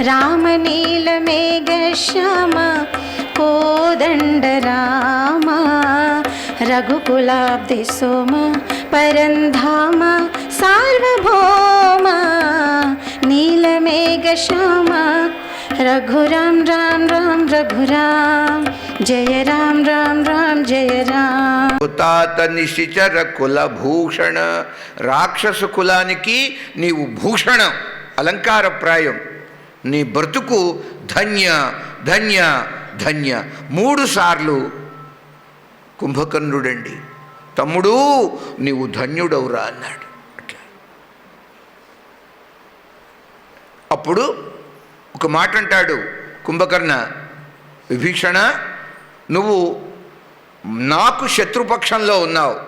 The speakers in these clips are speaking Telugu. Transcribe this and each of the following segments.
రామనీలమేఘశ్యామ కోదండ రామ రఘుకులాబ్ది సోమ పరంధామ సార్వభౌమ నీలమేఘశ్యామ రఘురాం రామ్ రామ్ రఘురామ్ జయ రామ్ రామ్ రామ్ జయ రామ్. హుతాత నిశిచర కుల భూషణ రాక్షస కులానికి నీవు భూషణం అలంకారప్రాయం. నీ బ్రతుకు ధన్య ధన్య ధన్య. మూడు సార్లు కుంభకర్ణుడండి. తమ్ముడు నీవు ధన్యుడవురా అన్నాడు. అట్లా అప్పుడు ఒక మాట అంటాడు కుంభకర్ణ విభీషణ నువ్వు నాకు శత్రుపక్షంలో ఉన్నావు.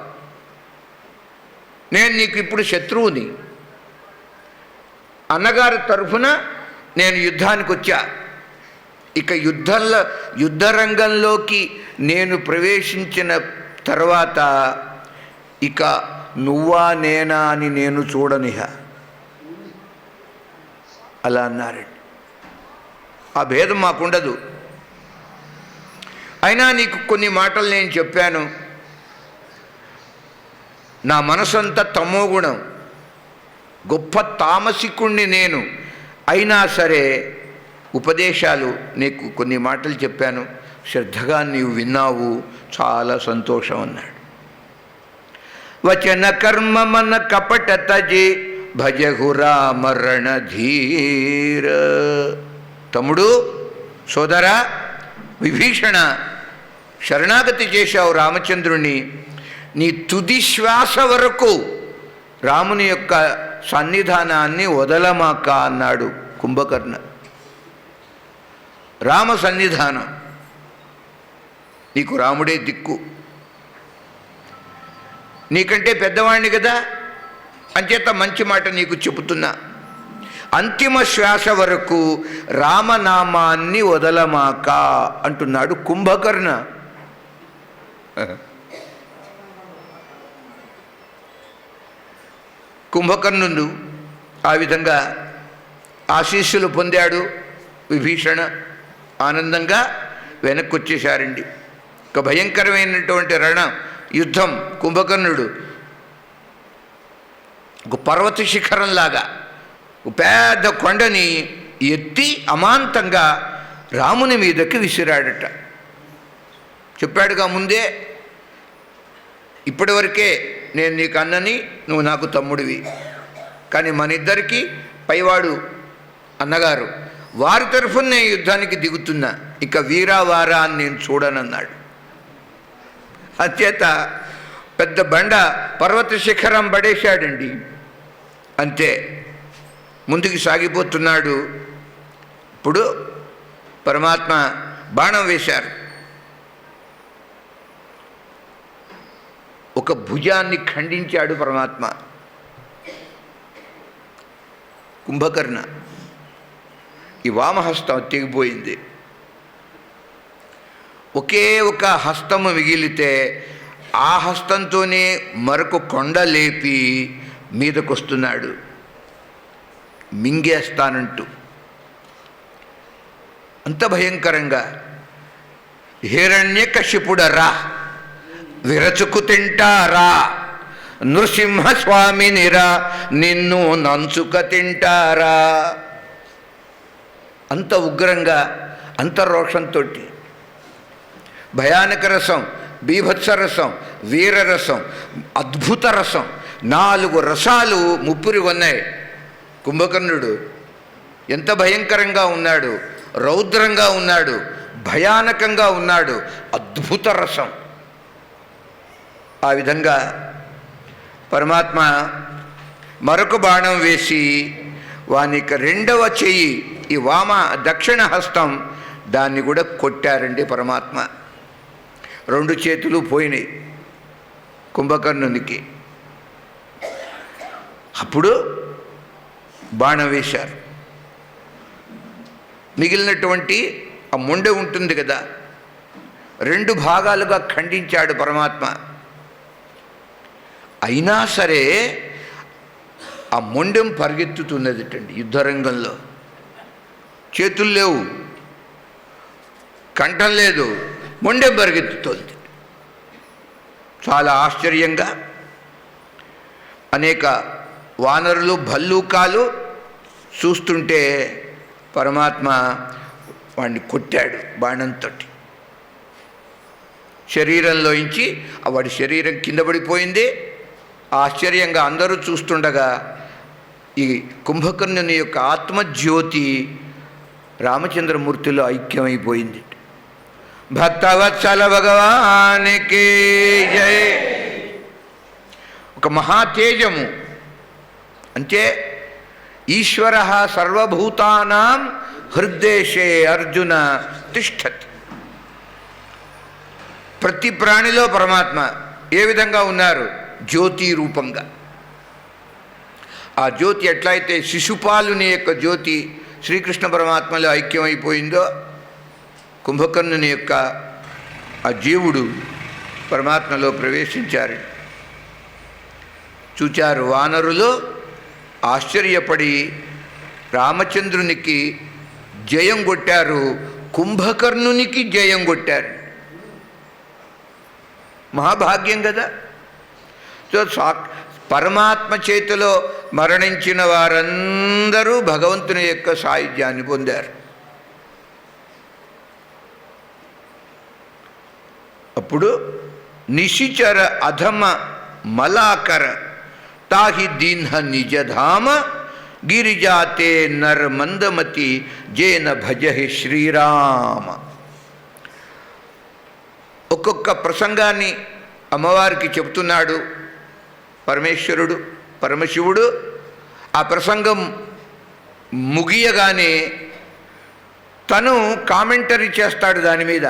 నేను నీకు ఇప్పుడు శత్రువుని. అన్నగారి తరఫున నేను యుద్ధానికి వచ్చా. ఇక యుద్ధంలో యుద్ధ రంగంలోకి నేను ప్రవేశించిన తర్వాత ఇక నువ్వా నేనా అని నేను చూడనిహ. అలా అన్నారండి. ఆ భేదం మాకుండదు. అయినా నీకు కొన్ని మాటలు నేను చెప్పాను. నా మనసంతా తమో గుణం గొప్ప తామసికుణ్ణి నేను. అయినా సరే ఉపదేశాలు నీకు కొన్ని మాటలు చెప్పాను. శ్రద్ధగా నీవు విన్నావు. చాలా సంతోషం అన్నాడు. వచన కర్మ మన కపట తజే. భజహురా మరణ ధీర తమ్ముడు సోదరా విభీషణ శరణాగతి చేశావు రామచంద్రుణ్ణి. నీ తుది శ్వాస వరకు రాముని యొక్క సన్నిధానాన్ని వదలమాక అన్నాడు కుంభకర్ణ. రామ సన్నిధానం. నీకు రాముడే దిక్కు. నీకంటే పెద్దవాణ్ణి కదా? అంచేత మంచి మాట నీకు చెబుతున్నా. అంతిమ శ్వాస వరకు రామనామాన్ని వదలమాక అంటున్నాడు కుంభకర్ణ. కుంభకర్ణుడు ఆ విధంగా ఆశీస్సులు పొందాడు విభీషణ ఆనందంగా వెనక్కి వచ్చేశారండి ఒక భయంకరమైనటువంటి రణ యుద్ధం కుంభకర్ణుడు. ఒక పర్వత శిఖరంలాగా ఒక పెద్ద కొండని ఎత్తి అమాంతంగా రాముని మీదకి విసిరాడట. చెప్పాడుగా ముందే ఇప్పటివరకే నేను నీకు అన్నని నువ్వు నాకు తమ్ముడివి. కానీ మన ఇద్దరికీ పైవాడు అన్నగారు. వారి తరఫున నేను యుద్ధానికి దిగుతున్నా. ఇక వీరా వారా అని నేను చూడనన్నాడు. అంచేత పెద్ద బండ పర్వత శిఖరం పడేశాడండి. అంతే. ముందుకు సాగిపోతున్నాడు. ఇప్పుడు పరమాత్మ బాణం వేశారు. ఒక భుజాన్ని ఖండించాడు పరమాత్మ. కుంభకర్ణ. ఈ వామహస్తం తెగిపోయింది ఒకే ఒక హస్తము మిగిలితే ఆ హస్తంతోనే మరొక కొండ లేపి మీదకొస్తున్నాడు. మింగేస్తానంటూ. అంత భయంకరంగా. హిరణ్యకశిపుడరా. విరచుకు తింటారా? నృసింహస్వామినిరా నిన్ను నంచుక తింటారా? అంత ఉగ్రంగా అంత రోషంతో భయానక రసం బీభత్స రసం వీరరసం అద్భుత రసం నాలుగు రసాలు ముప్పురి ఉన్నాయి కుంభకర్ణుడు ఎంత భయంకరంగా ఉన్నాడు రౌద్రంగా ఉన్నాడు భయానకంగా ఉన్నాడు అద్భుత రసం ఆ విధంగా పరమాత్మ మరొక బాణం వేసి వానికి రెండవ చెయ్యి ఈ వామ దక్షిణ హస్తం దాన్ని కూడా కొట్టారండి పరమాత్మ. రెండు చేతులు పోయినాయి కుంభకర్ణునికి. అప్పుడు బాణం వేశారు. మిగిలినటువంటి ఆ ముండె ఉంటుంది కదా రెండు భాగాలుగా ఖండించాడు పరమాత్మ. అయినా సరే ఆ మొండెం పరిగెత్తుతున్నది అండి యుద్ధరంగంలో. చేతులు లేవు. కంఠం లేదు. మొండెం పరిగెత్తుతోంది. చాలా ఆశ్చర్యంగా అనేక వానరులు భల్లూకాలు చూస్తుంటే పరమాత్మ వాడిని కొట్టాడు బాణంతో శరీరంలోంచి ఆ వాడి శరీరం కింద పడిపోయింది. ఆశ్చర్యంగా అందరూ చూస్తుండగా ఈ కుంభకర్ణుని యొక్క ఆత్మజ్యోతి రామచంద్రమూర్తిలో ఐక్యమైపోయింది. భక్తవత్సల భగవానికి జయ ఒక మహాతేజము. అంటే ఈశ్వర సర్వభూతానాం హృద్దేశే అర్జున తిష్టత్. ప్రతి ప్రాణిలో పరమాత్మ ఏ విధంగా ఉన్నారు? జ్యోతి రూపంగా. ఆ జ్యోతి ఎట్లయితే శిశుపాలుని యొక్క జ్యోతి శ్రీకృష్ణ పరమాత్మలో ఐక్యమైపోయిందో కుంభకర్ణుని యొక్క ఆ జీవుడు పరమాత్మలో ప్రవేశించారు. చూచారు వానరులు ఆశ్చర్యపడి రామచంద్రునికి జయం కొట్టారు కుంభకర్ణునికి జయం కొట్టారు. మహాభాగ్యం కదా? సో సా పరమాత్మ చేతిలో మరణించిన వారందరూ భగవంతుని యొక్క సాయుధ్యాన్ని పొందారు. అప్పుడు నిశిచర అధమ మలాకర తాహి దీన్హ నిజధామ గిరిజాతే నర్ మందమతి జేన భజహి శ్రీరామ. ఒక్కొక్క ప్రసంగాన్ని అమ్మవారికి చెప్తున్నాడు. పరమేశ్వరుడు పరమశివుడు ఆ ప్రసంగం ముగియగానే తను కామెంటరీ చేస్తాడు దాని మీద.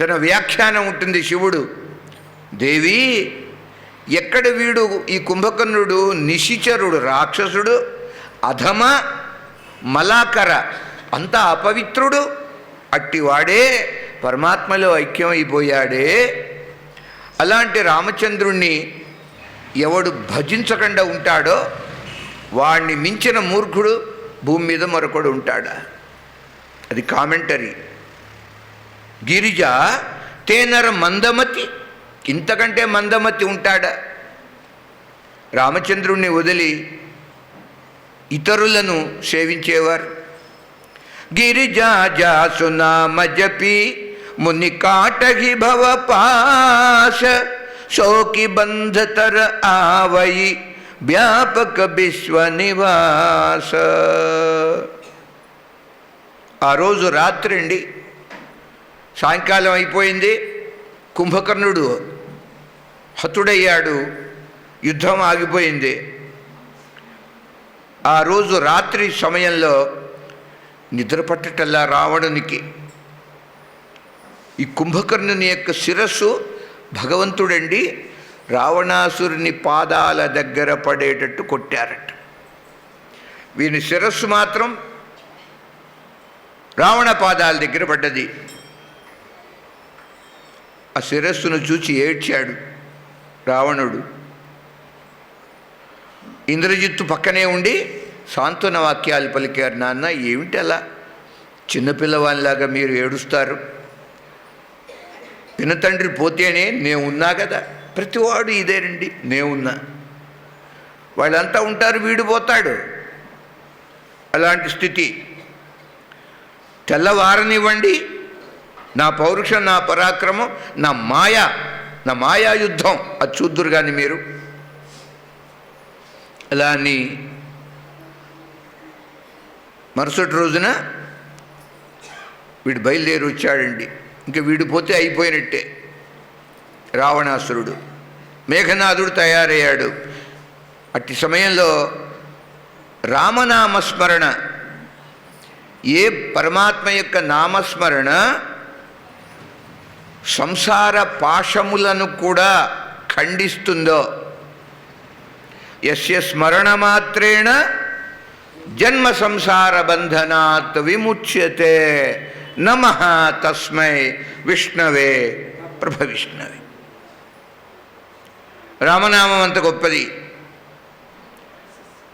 తన వ్యాఖ్యానం ఉంటుంది శివుడు. దేవి ఎక్కడ వీడు ఈ కుంభకర్ణుడు? నిశిచరుడు రాక్షసుడు అధమ మలాకర అంత అపవిత్రుడు అట్టివాడే పరమాత్మలో ఐక్యమైపోయాడే. అలాంటి రామచంద్రుణ్ణి ఎవడు భజించకుండా ఉంటాడో వాణ్ణి మించిన మూర్ఖుడు భూమి మీద మరొకడు ఉంటాడా? అది కామెంటరీ. గిరిజ తేనర మందమతి ఇంతకంటే మందమతి ఉంటాడా? రామచంద్రుణ్ణి వదిలి ఇతరులను సేవించేవారు. గిరిజాజాసు నామ జపి ముని కాటగి భవ పాశ శోకి బంధతర ఆవయి వ్యాపక విశ్వ నివాస. ఆ రోజు రాత్రి అండి సాయంకాలం అయిపోయింది కుంభకర్ణుడు హతుడయ్యాడు యుద్ధం ఆగిపోయింది. ఆ రోజు రాత్రి సమయంలో నిద్ర పట్టటల్లా రావణునికి. ఈ కుంభకర్ణుని యొక్క శిరస్సు భగవంతుడండి రావణాసురుని పాదాల దగ్గర పడేటట్టు కొట్టారట. వీని శిరస్సు మాత్రం రావణ పాదాల దగ్గర పడ్డది. ఆ శిరస్సును చూచి ఏడ్చాడు రావణుడు. ఇంద్రజిత్తు పక్కనే ఉండి సాంత్వన వాక్యాలు పలికారు నాన్న ఏమిటి అలా చిన్నపిల్లవానిలాగా మీరు ఏడుస్తారు? పినతండ్రి పోతేనే నేను ఉన్నా కదా. ప్రతివాడు ఇదేనండి నేను ఉన్నా వాళ్ళంతా ఉంటారు వీడు పోతాడు. అలాంటి స్థితి. తెల్లవారనివ్వండి నా పౌరుషం నా పరాక్రమం నా మాయ నా మాయా యుద్ధం అది చూద్దురు కానీ మీరు. అలా అని మరుసటి రోజున వీడు బయలుదేరి వచ్చాడండి. ఇంకా వీడు పోతే అయిపోయినట్టే. రావణాసురుడు. మేఘనాథుడు తయారయ్యాడు. అట్టి సమయంలో రామనామస్మరణ. ఏ పరమాత్మ యొక్క నామస్మరణ సంసార పాశములను కూడా ఖండిస్తుందో. యస్య స్మరణ మాత్రేణ జన్మ సంసార బంధనాత్ విముచ్యతే. నమ తస్మై విష్ణవే ప్రభ విష్ణవే. రామనామం అంత గొప్పది.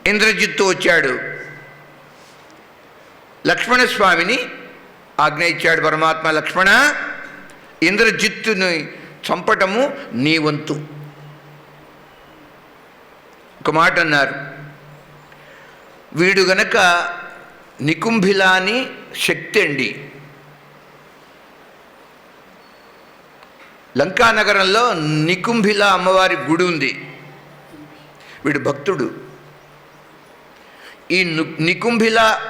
ఇంద్రజిత్తు వచ్చాడు. లక్ష్మణస్వామిని ఆజ్ఞ ఇచ్చాడు పరమాత్మ లక్ష్మణ ఇంద్రజిత్తుని చంపటము నీ వంతు. ఒక మాట అన్నారు. వీడు గనక నికుంభిలాని శక్తి అండి లంకానగరంలో నికుంభిల అమ్మవారి గుడి ఉంది. వీడు భక్తుడు. ఈ నికుంభిల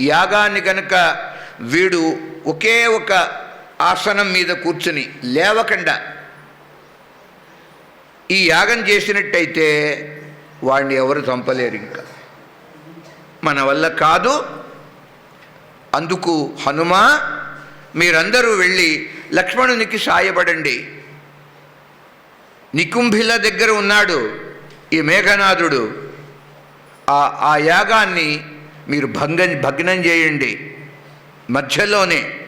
యాగాన్ని గనక వీడు ఒకే ఒక ఆసనం మీద కూర్చుని లేవకుండా. ఈ యాగం చేసినట్టయితే వాడిని ఎవరు చంపలేరు ఇంకా. మన వల్ల కాదు. అందుకు హనుమా మీరందరూ వెళ్ళి లక్ష్మణునికి సాయపడండి. నికుంభిల దగ్గర ఉన్నాడు ఈ మేఘనాథుడు. ఆ ఆ యాగాన్ని మీరు భంగం భగ్నం చేయండి. మధ్యలోనే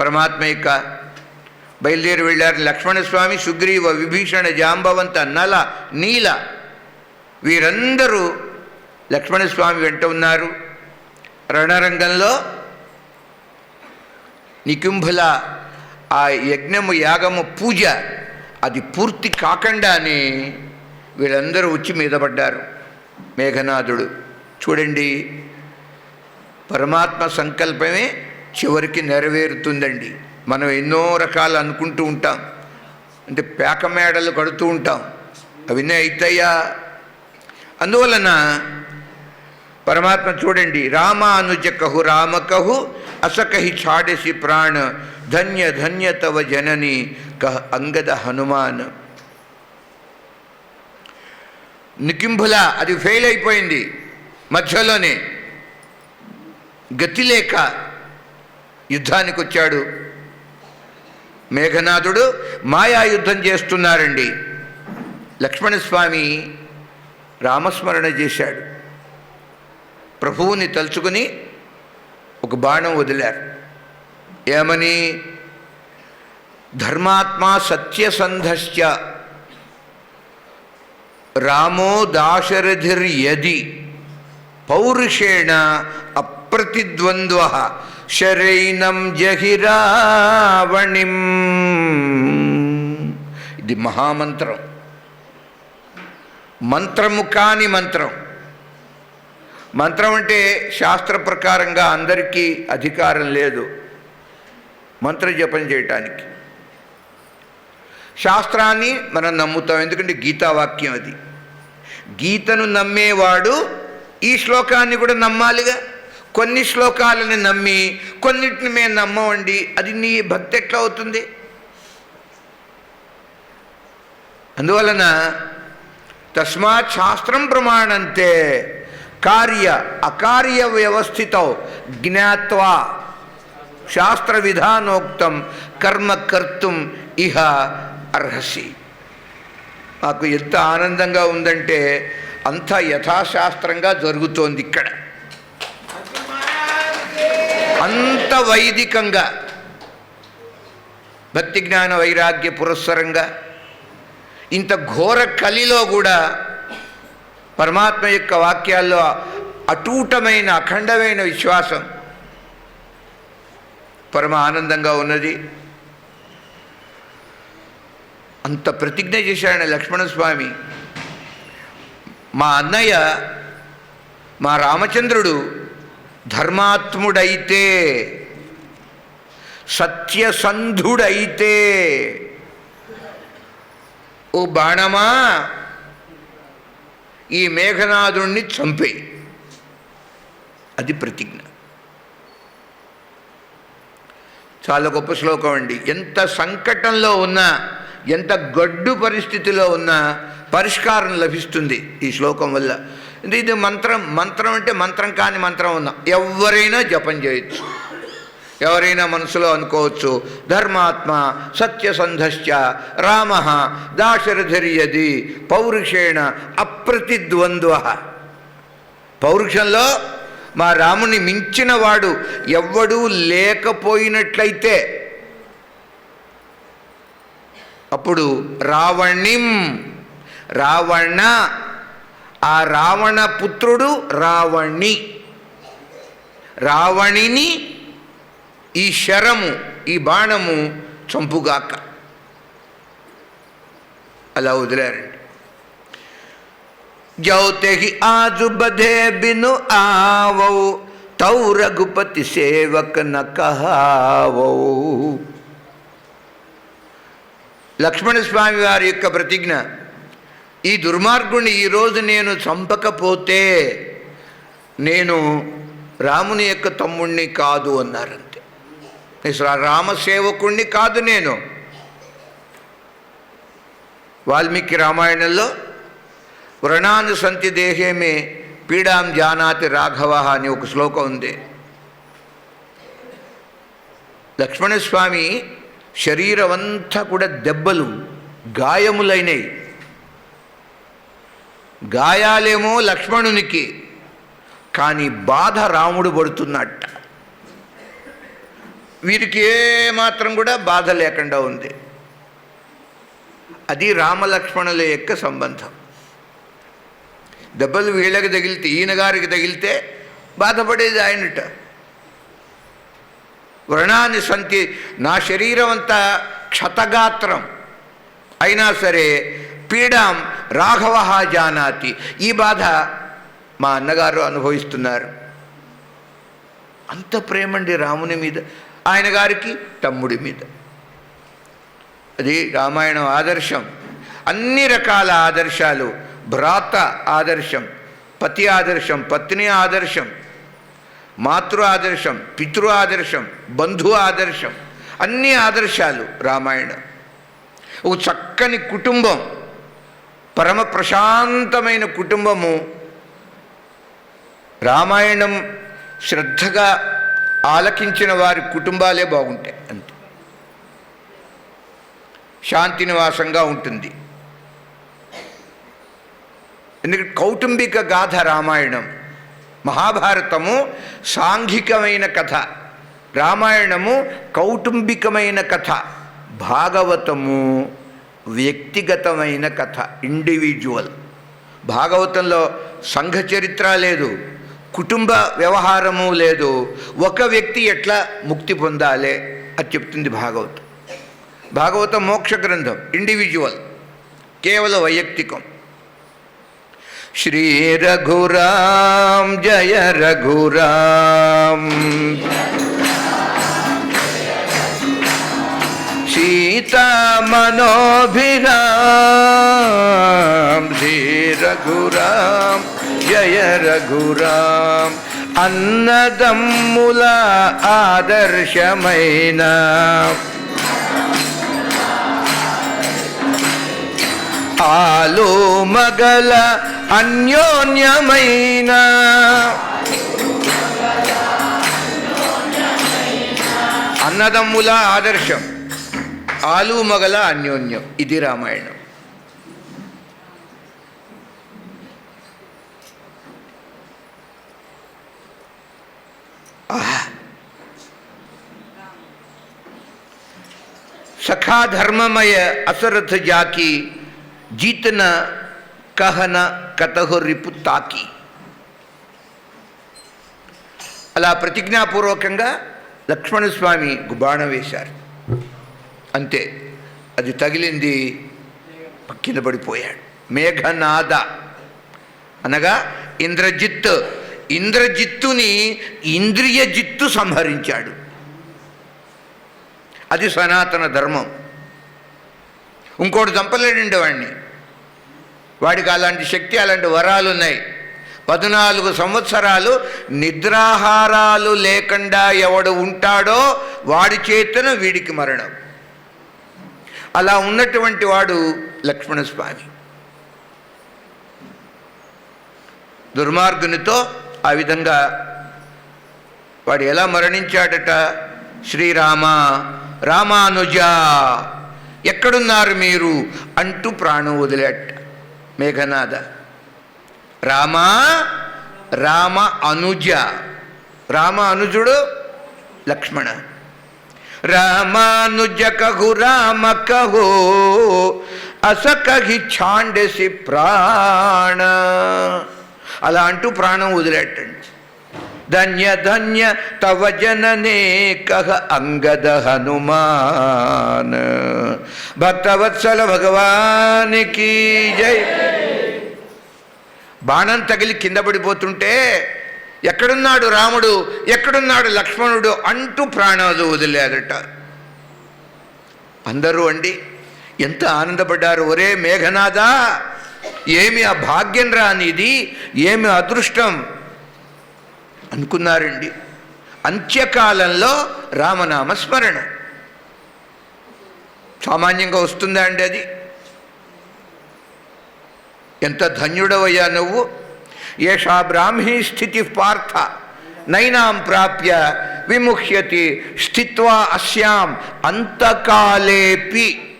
పరమాత్మ యొక్క బయలుదేరి వెళ్ళారు. లక్ష్మణస్వామి సుగ్రీవ విభీషణ జాంబవంత నల నీల వీరందరూ లక్ష్మణస్వామి వెంట ఉన్నారు. రణరంగంలో నికుంభుల ఆ యజ్ఞము యాగము పూజ అది పూర్తి కాకుండానే వీళ్ళందరూ వచ్చి మీద పడ్డారు. మేఘనాథుడు చూడండి పరమాత్మ సంకల్పమే చివరికి నెరవేరుతుందండి. మనం ఎన్నో రకాలు అనుకుంటూ ఉంటాం. అంటే పేక మేడలు కడుతూ ఉంటాం. అవన్నీ అవుతాయా అందువలన పరమాత్మ చూడండి రామానుజ కహు రామ కహు అసకహి ఛాడసి ప్రాణ ధన్య ధన్య తవ జనని కహ అంగద హనుమాన్ నికింభుల అది ఫెయిల్ అయిపోయింది మధ్యలోనే గతి లేక యుద్ధానికి వచ్చాడు మేఘనాథుడు మాయా యుద్ధం చేస్తున్నారండి లక్ష్మణస్వామి రామస్మరణ చేశాడు ప్రభువుని తలుచుకుని ఒక బాణం వదిలారు. ఏమని? ధర్మాత్మ సత్యసంధశ్చ. రామో దాశరథిర్యది. పౌరుషేణ అప్రతిద్వంద్వ. శరైనం జహిరావణిం. ఇది మహామంత్రం. మంత్రము కాని మంత్రం. మంత్రం అంటే శాస్త్ర ప్రకారంగా అందరికీ అధికారం లేదు. మంత్ర జపం చేయటానికి. శాస్త్రాన్ని మనం నమ్ముతాం. ఎందుకంటే గీతావాక్యం అది. గీతను నమ్మేవాడు ఈ శ్లోకాన్ని కూడా నమ్మాలిగా. కొన్ని శ్లోకాలని నమ్మి కొన్నిటిని మేము నమ్మవండి అది నీ భక్తి ఎట్లా అవుతుంది? అందువలన తస్మాత్ శాస్త్రం ప్రమాణంతే కార్య అకార్య వ్యవస్థిత జ్ఞాత్వా శాస్త్ర విధానోక్తం కర్మ కర్తం ఇహ అర్హసి. మాకు ఎంత ఆనందంగా ఉందంటే అంత యథాశాస్త్రంగా జరుగుతోంది ఇక్కడ. అంత వైదికంగా. భక్తి జ్ఞాన వైరాగ్య పురస్సరంగా. ఇంత ఘోర కలిలో కూడా పరమాత్మ యొక్క వాక్యాల్లో అటూటమైన అఖండమైన విశ్వాసం పరమ ఆనందంగా ఉన్నది. అంత ప్రతిజ్ఞ చేశాడు లక్ష్మణస్వామి. మా అన్నయ్య మా రామచంద్రుడు ధర్మాత్ముడైతే సత్యసంధుడైతే ఓ బాణమా ఈ మేఘనాథుణ్ణి చంపే. అది ప్రతిజ్ఞ. చాలా గొప్ప శ్లోకం అండి. ఎంత సంకటంలో ఉన్నా ఎంత గడ్డు పరిస్థితిలో ఉన్నా పరిష్కారం లభిస్తుంది ఈ శ్లోకం వల్ల. ఇది మంత్రం మంత్రం అంటే మంత్రం కాని మంత్రం ఉన్నా ఎవరైనా జపం చేయొచ్చు. ఎవరైనా మనసులో అనుకోవచ్చు ధర్మాత్మ సత్యసంధశ్చ రామ దాశరథర్యది పౌరుషేణ అప్రతిద్వంద్వ. పౌరుషంలో మా రాముని మించిన వాడు ఎవ్వడూ లేకపోయినట్లయితే అప్పుడు రావణిం రావణ ఆ రావణ పుత్రుడు రావణి. రావణిని ఈ శరము ఈ బాణము చంపుగాక. అలా వదిలేరండి. జౌతెహి ఆజు బధే బిను ఆవౌ తౌ రఘుపతి సేవక నకహావౌ. లక్ష్మణస్వామి వారి యొక్క ప్రతిజ్ఞ ఈ దుర్మార్గుని ఈరోజు నేను చంపకపోతే నేను రాముని యొక్క తమ్ముణ్ణి కాదు అన్నారు. రామసేవకుణ్ణి కాదు నేను. వాల్మీకి రామాయణంలో వ్రణాను సంతి దేహేమే పీడాం జానాతి రాఘవ అని ఒక శ్లోకం ఉంది. లక్ష్మణస్వామి శరీరం అంతా కూడా దెబ్బలు గాయములైనవి గాయాలేమో లక్ష్మణునికి కానీ బాధ రాముడు పడుతున్నట్ట. వీరికి ఏమాత్రం కూడా బాధ లేకుండా ఉంది. అది రామలక్ష్మణుల యొక్క సంబంధం. దెబ్బలు వీళ్ళకి తగిలితే ఈయన గారికి తగిలితే బాధపడేది ఆయనట. వ్రణాన్ని సంతి నా శరీరం అంతా క్షతగాత్రం. అయినా సరే పీడాం రాఘవ జానాతి. ఈ బాధ మా అన్నగారు అనుభవిస్తున్నారు. అంత ప్రేమండి రాముని మీద. ఆయన గారికి తమ్ముడి మీద. అది రామాయణం ఆదర్శం. అన్ని రకాల ఆదర్శాలు భ్రాత ఆదర్శం పతి ఆదర్శం పత్ని ఆదర్శం మాతృ ఆదర్శం పితృ ఆదర్శం బంధు ఆదర్శం అన్ని ఆదర్శాలు రామాయణం. ఓ చక్కని కుటుంబం పరమ ప్రశాంతమైన కుటుంబము రామాయణం శ్రద్ధగా ఆలకించిన వారి కుటుంబాలే బాగుంటాయి అంతే. శాంతి నివాసంగా ఉంటుంది. ఎందుకంటే కౌటుంబిక గాథ రామాయణం. మహాభారతము సాంఘికమైన కథ. రామాయణము కౌటుంబికమైన కథ. భాగవతము వ్యక్తిగతమైన కథ. ఇండివిజువల్ భాగవతంలో సంఘ చరిత్ర లేదు. కుటుంబ వ్యవహారము లేదు. ఒక వ్యక్తి ఎట్లా ముక్తి పొందాలి అది చెప్తుంది భాగవతం. భాగవతం మోక్ష గ్రంథం ఇండివిజువల్ కేవలం వైయక్తికం. శ్రీ రఘురాం జయ రఘురాం సీతా మనోభిరాం శ్రీ రఘురాం జయ రఘురాం అన్నదమ్ముల ఆదర్శమైన ఆలు మగల అన్యోన్యమైన అన్నదమ్ముల ఆదర్శం ఆలు మగల అన్యోన్యం ఇది రామాయణం సఖా ధర్మమయ అసరథ జాకి జీతన కహన కతహు రిపు తాకి అలా ప్రతిజ్ఞాపూర్వకంగా లక్ష్మణస్వామి గుబాణ వేశారు అంతే అది తగిలింది పక్కిన పడిపోయాడు మేఘనాద అనగా ఇంద్రజిత్ ఇంద్రజిత్తుని ఇంద్రియజిత్తు సంహరించాడు. అది సనాతన ధర్మం. ఇంకోటి చంపలేడండి వాడిని వాడికి అలాంటి శక్తి అలాంటి వరాలు ఉన్నాయి పద్నాలుగు సంవత్సరాలు నిద్రాహారాలు లేకుండా ఎవడు ఉంటాడో వాడి చేతన వీడికి మరణం. అలా ఉన్నటువంటి వాడు లక్ష్మణస్వామి. దుర్మార్గునితో ఆ విధంగా వాడు ఎలా మరణించాడట? శ్రీరామ రామానుజ ఎక్కడున్నారు మీరు? అంటూ ప్రాణం వదిలేట మేఘనాథ. రామ రామ అనుజ. రామ అనుజుడు లక్ష్మణ. రామానుజ కహు రామ కహో అసకహి ఛాండసి ప్రాణ. అలా అంటూ ప్రాణం వదిలేటండి. ధన్య ధన్య తవ జననే కహ అంగద హనుమాన్. భక్తవత్సల భగవానికి జై. బాణం తగిలి కింద పడిపోతుంటే ఎక్కడున్నాడు రాముడు ఎక్కడున్నాడు లక్ష్మణుడు అంటూ ప్రాణాలు వదిలేదట. అందరూ అండి ఎంత ఆనందపడ్డారు ఒరే మేఘనాథా! ఏమి ఆ భాగ్యం రా అనేది ఏమి అదృష్టం? అనుకున్నారండి. అంత్యకాలంలో రామనామ స్మరణ. సామాన్యంగా వస్తుందా అండి అది? ఎంత ధన్యుడవయ్యా నువ్వు? ఏషా బ్రాహ్మీ స్థితి పార్థ. నైనాం ప్రాప్య విముహ్యతి స్థిత్వా అస్యాం. అంతకాలేపి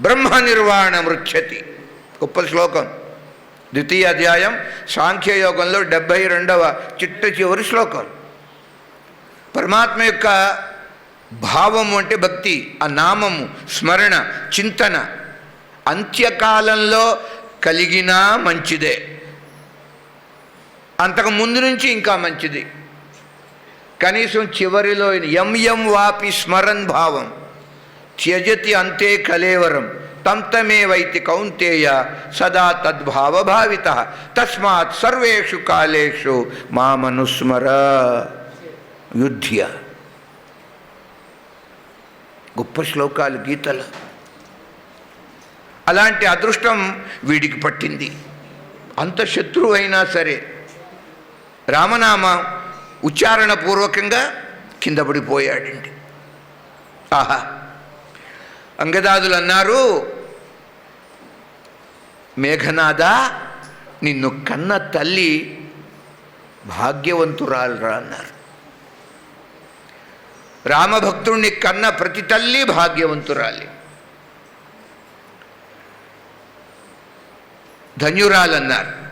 బ్రహ్మ నిర్వాణ గొప్ప శ్లోకం. ద్వితీయ అధ్యాయం సాంఖ్యయోగంలో డెబ్భై రెండవ చిట్ట చివరి శ్లోకం. పరమాత్మ యొక్క భావము అంటే భక్తి ఆ నామము స్మరణ చింతన అంత్యకాలంలో కలిగినా మంచిదే. అంతకు ముందు నుంచి ఇంకా మంచిది. కనీసం చివరిలో ఎం ఎం వాపి స్మరన్ భావం త్యజతి అంతే కలేవరం తంతమేవైతి కౌంతేయ సదా తద్భావభావిత తస్మాత్ సర్వేషు కాలేషు మామనుస్మర యుద్ధ్య గొప్ప శ్లోకాలు గీతలు అలాంటి అదృష్టం వీడికి పట్టింది. అంత శత్రువు అయినా సరే రామనామ ఉచ్చారణ పూర్వకంగా కింద పడిపోయాడండి. ఆహా! అంగదాదులు అన్నారు మేఘనాథ నిన్ను కన్న తల్లి భాగ్యవంతురాలరా అన్నారు. రామభక్తుణ్ణి కన్న ప్రతి తల్లి భాగ్యవంతురాలి. ధన్యురాలన్నారు.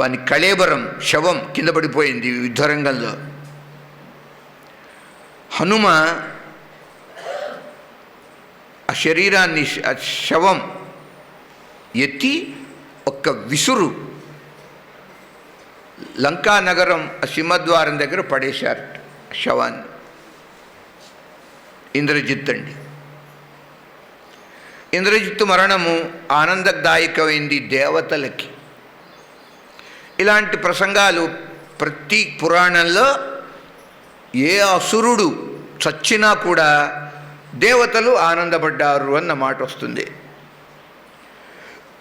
వాని కళేబరం శవం కింద పడిపోయింది యుద్ధరంగంలో హనుమ ఆ శరీరాన్ని ఆ శవం ఎత్తి ఒక్క విసురు లంకా నగరం ఆ సింహద్వారం దగ్గర పడేశారు శవాన్ని. ఇంద్రజిత్ అండి. ఇంద్రజిత్తు మరణము ఆనందదాయకమైంది దేవతలకి. ఇలాంటి ప్రసంగాలు ప్రతి పురాణంలో ఏ అసురుడు చచ్చినా కూడా దేవతలు ఆనందపడ్డారు అన్న మాట వస్తుంది.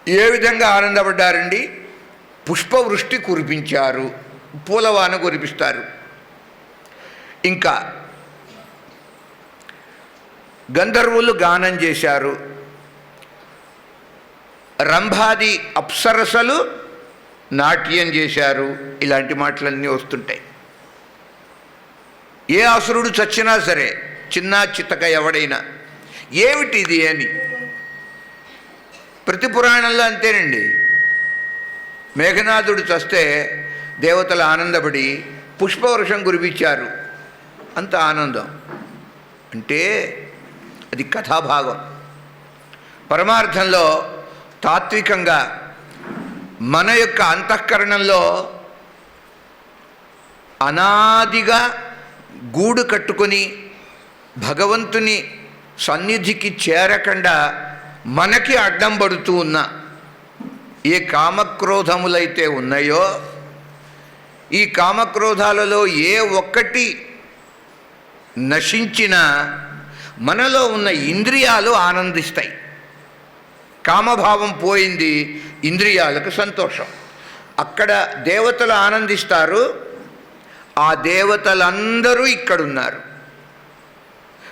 ఏ విధంగా ఆనందపడ్డారండి? పుష్పవృష్టి కురిపించారు. పూలవాన కురిపిస్తారు. ఇంకా గంధర్వులు గానం చేశారు. రంభాది అప్సరసలు నాట్యం చేశారు. ఇలాంటి మాటలన్నీ వస్తుంటాయి. ఏ అసురుడు చచ్చినా సరే చిన్న చిత్తక ఎవడైనా ఏమిటిది అని? ప్రతి పురాణంలో అంతేనండి. మేఘనాథుడు చస్తే దేవతలు ఆనందపడి పుష్పవర్షం కురిపించారు. అంత ఆనందం. అంటే అది కథాభాగం. పరమార్థంలో తాత్వికంగా మన యొక్క అంతఃకరణంలో అనాదిగా గూడు కట్టుకొని భగవంతుని సన్నిధికి చేరకుండా మనకి అడ్డం పడుతూ ఉన్న ఏ కామక్రోధములైతే ఉన్నాయో ఈ కామక్రోధాలలో ఏ ఒక్కటి నశించినా మనలో ఉన్న ఇంద్రియాలు ఆనందిస్తాయి. కామభావం పోయింది ఇంద్రియాలకు సంతోషం. అక్కడ దేవతలు ఆనందిస్తారు ఆ దేవతలందరూ ఇక్కడున్నారు.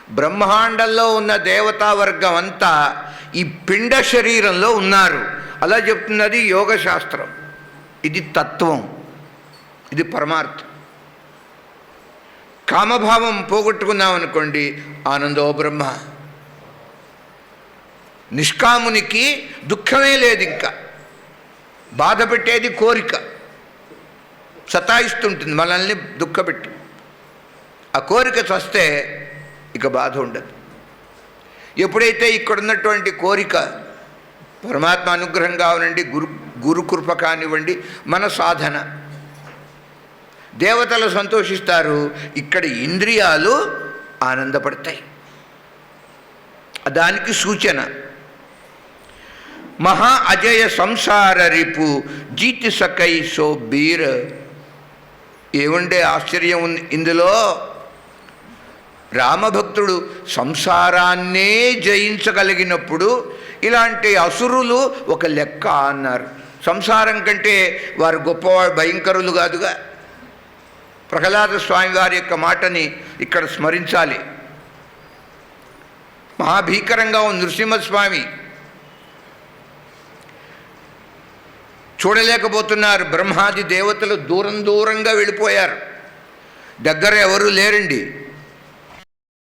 బ్రహ్మాండంలో ఉన్న దేవతా వర్గం అంతా ఈ పిండ శరీరంలో ఉన్నారు. అలా చెప్తున్నది యోగశాస్త్రం. ఇది తత్వం. ఇది పరమార్థం. కామభావం పోగొట్టుకున్నాం అనుకోండి ఆనందో బ్రహ్మ. నిష్కామునికి దుఃఖమే లేదు ఇంకా బాధ పెట్టేది కోరిక. సతాయిస్తుంటుంది మనల్ని దుఃఖపెట్టి. ఆ కోరిక చస్తే ఇక బాధ ఉండదు. ఎప్పుడైతే ఇక్కడ ఉన్నటువంటి కోరిక పరమాత్మ అనుగ్రహం కావనండి గురు గురుకృప కానివ్వండి మన సాధన దేవతలు సంతోషిస్తారు ఇక్కడ ఇంద్రియాలు ఆనందపడతాయి. దానికి సూచన. మహా అజయ సంసార రిపు జీతి సకై సో బీర్. ఏముండే ఆశ్చర్యం ఉంది ఇందులో? రామభక్తుడు సంసారాన్నే జయించగలిగినప్పుడు ఇలాంటి అసురులు ఒక లెక్క అన్నారు. సంసారం కంటే వారు గొప్పవాడు భయంకరులు కాదుగా. ప్రహ్లాద స్వామి వారి యొక్క మాటని ఇక్కడ స్మరించాలి. మహాభీకరంగా ఉంది నృసింహస్వామి చూడలేకపోతున్నారు. బ్రహ్మాది దేవతలు దూరం దూరంగా వెళ్ళిపోయారు. దగ్గర ఎవరు లేరండి.